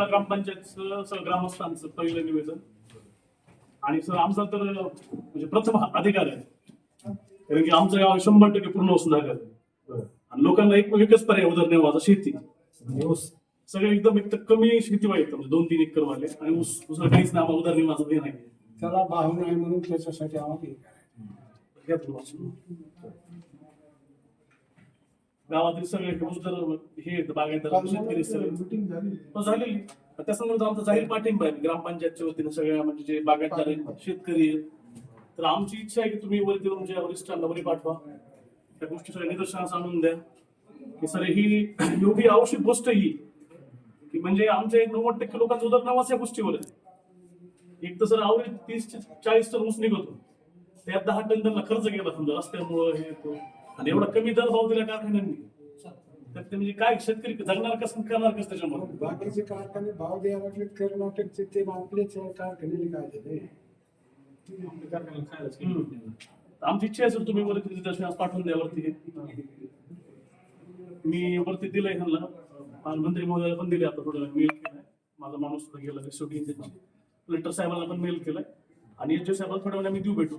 पिंपळा ग्रामपंचायतचं sir ग्रामस्थांचं पहिलं निवेदन. आणि सर आमचा तर म्हणजे प्रथम अधिकार आहे. कारण की आमचं गाव शंभर टक्के पूर्ण वसूल झालं आणि लोकांना एक एकच पर्याय उदरनिर्वाहाचा शेती. सगळे एकदम एक तर कमी शेती वाईट म्हणजे दोन तीन एकर वाले. आणि ऊस दुसरं काहीच नाही आम्हाला उदरनिर्वाहाचं नाही. त्याला भाव नाही म्हणून त्याच्यासाठी आम्हाला हे करायचं. घ्या तुम्ही वाचून. गावातील सगळे रोजगार हे बागायतदार शेतकरी सगळे. झालेली त्यासंदर्भात आमचा जाहीर पाठिंबा आहे. ग्रामपंचायतच्या वतीनं सगळ्या म्हणजे जे बागायतदार शेतकरी आहेत. तर आमची इच्छा आहे की तुम्ही वरती तुमच्या वरिष्ठांना वरी पाठवा. त्या गोष्टी सगळ्या निदर्शनास आणून द्या. की सर ही एवढी आवश्यक गोष्ट ही की म्हणजे आमच्या एक नव्वद टक्के लोकांचा उदरनिर्वाह या गोष्टीवर आहे. एक तर सर आवडी तीस चाळीस टन ऊस निघतो. त्यात दहा टन त्यांना खर्च केला समजा रस्त्यामुळं हे आणि एवढा कमी दर भाव दिला कारखान्यांनी. तर ते म्हणजे काय शेतकरी जगणार कसं करणार कसं त्याच्यामुळे बाकीचे कारखाने भाव द्यायला लागले कर्नाटकचे ते आपलेच कारखाने काय झाले. आमची इच्छा आहे सर तुम्ही वरती निदर्शनास पाठवून द्या वरती. मी वरती दिलंय ह्यांना. पालकमंत्री महोदयाला पण दिले आता थोडं मेल केलाय. माझा माणूस सुद्धा गेला कलेक्टर साहेबांना पण मेल केलाय. आणि एच साहेबांना थोड्या वेळा मी देऊ भेटू.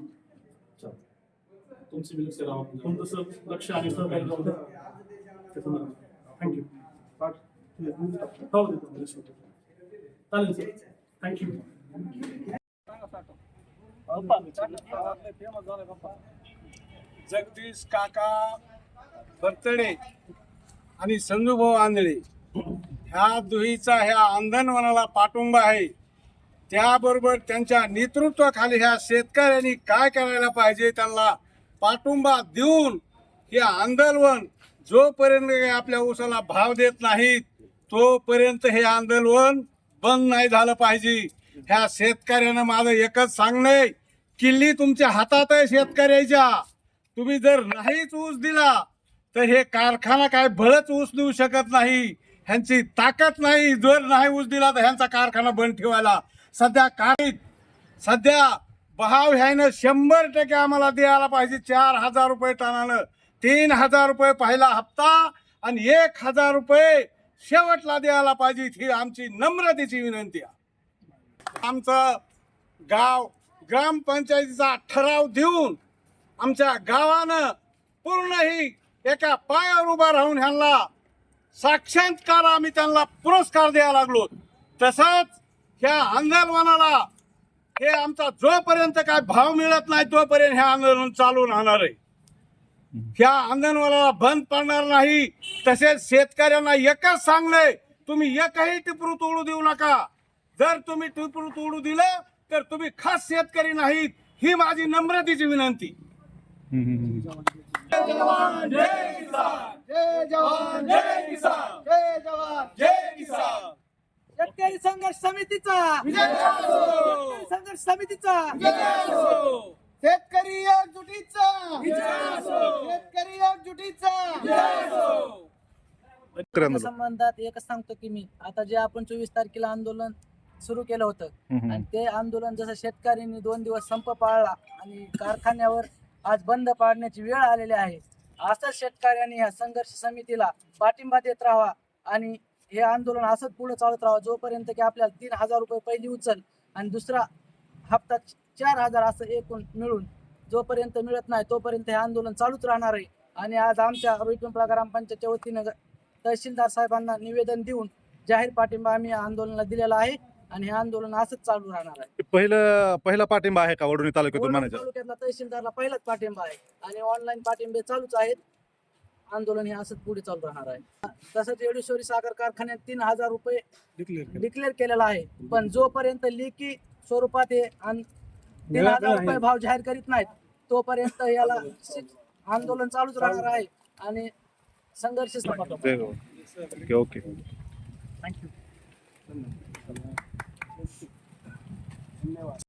तुमचे बी लक्ष राहा तुमचं सर लक्ष आणि सहकार्य राहू द्या. थँक्यू हो देतो मी लक्ष. चालेल. सर थँक्यू जगदीश काका बर्तडे आणि संजूभाऊ आंधळे. ह्या दुहीचा ह्या आंदोलनाला पाठिंबा आहे. त्याबरोबर त्यांच्या नेतृत्वाखाली ह्या शेतकऱ्यांनी काय करायला पाहिजे त्यांना पाठिंबा देऊन हे आंदोलन जोपर्यंत काही आपल्या ऊसाला भाव देत नाहीत तोपर्यंत हे आंदोलन बंद नाही झालं पाहिजे. ह्या शेतकऱ्यानं माझं एकच सांगणं किल्ली तुमच्या हातात आहे शेतकऱ्याच्या. तुम्ही जर नाहीच ऊस दिला तर हे कारखाना काय भळच ऊस देऊ शकत नाही. ह्यांची ताकद नाही. जर नाही ऊस दिला तर ह्यांचा कारखाना बंद ठेवायला. सध्या काय सध्या भाव ह्यानं शंभर टक्के आम्हाला द्यायला पाहिजे. चार हजार रुपये टनानं. तीन हजार रुपये पहिला हप्ता आणि एक हजार रुपये शेवटला द्यायला पाहिजे ही आमची नम्रतेची विनंती आहे. आमचं गाव ग्रामपंचायतीचा ठराव देऊन आमच्या गावानं पूर्णही एका पायावर उभा राहून ह्यांना साक्षात्कार आम्ही त्यांना पुरस्कार द्यायला लागलो. तसंच ह्या आंदोलनाला हे आमचा जोपर्यंत काय भाव मिळत नाही तोपर्यंत हे आंदोलन चालू राहणार आहे. ह्या आंदोलनाला बंद पडणार नाही. तसेच शेतकऱ्यांना एकच सांगलंय तुम्ही एकही टिपरू तोडू देऊ नका. जर तुम्ही टिपरू तोडू दिलं तर तुम्ही खास शेतकरी नाहीत ही माझी नम्रतेची विनंती. जय जवान जय किसान. जय जवान जय किसान जय जवान जय किसान शेतकरी संघर्ष समितीचा असो! संघर्ष समितीचा विजय असो! शेतकरी एकजुटीचा विजय असो! शेतकरी एकजुटीचा विजय असो! त्या संबंधात एकच सांगतो की मी आता जे आपण चोवीस तारखेला आंदोलन सुरू केलं होतं आणि ते आंदोलन जसं शेतकऱ्यांनी दोन दिवस संप पाळला आणि कारखान्यावर आज बंद पाडण्याची वेळ आलेली आहे असंच शेतकऱ्यांनी ह्या संघर्ष समितीला पाठिंबा देत राहावा आणि हे आंदोलन असंच पुढे चालत राहावं. जोपर्यंत की आपल्याला तीन हजार रुपये पहिली उचल आणि दुसरा हप्ता चार हजार असं एकूण मिळून जोपर्यंत मिळत नाही तोपर्यंत हे आंदोलन चालूच राहणार आहे. आणि आज आमच्या रोहिपिंपळा ग्रामपंचायतच्या वतीनं तहसीलदार साहेबांना निवेदन देऊन जाहीर पाठिंबा आम्ही या आंदोलनाला दिलेला आहे आणि हे आंदोलन असंच चालू राहणार आहे. पहिलं पहिला पाठिंबा आहे का वडोणी तालुक्यातून म्हणायचं? तालुक्यातला तहसीलदारला पहिलाच पाठिंबा आहे. आणि ऑनलाईन पाठिंबे चालूच आहेत. आंदोलन हे असंच पुढे चालू राहणार आहे. तसंच येडेश्वरी साखर कारखान्यात तीन हजार रुपये डिक्लेअर केलेला आहे. पण जोपर्यंत लेखी स्वरूपात हे तीन हजार रुपये भाव जाहीर करीत नाहीत तोपर्यंत याला शिक- आंदोलन चालूच राहणार आहे आणि संघर्ष ओके ओके. थँक्यू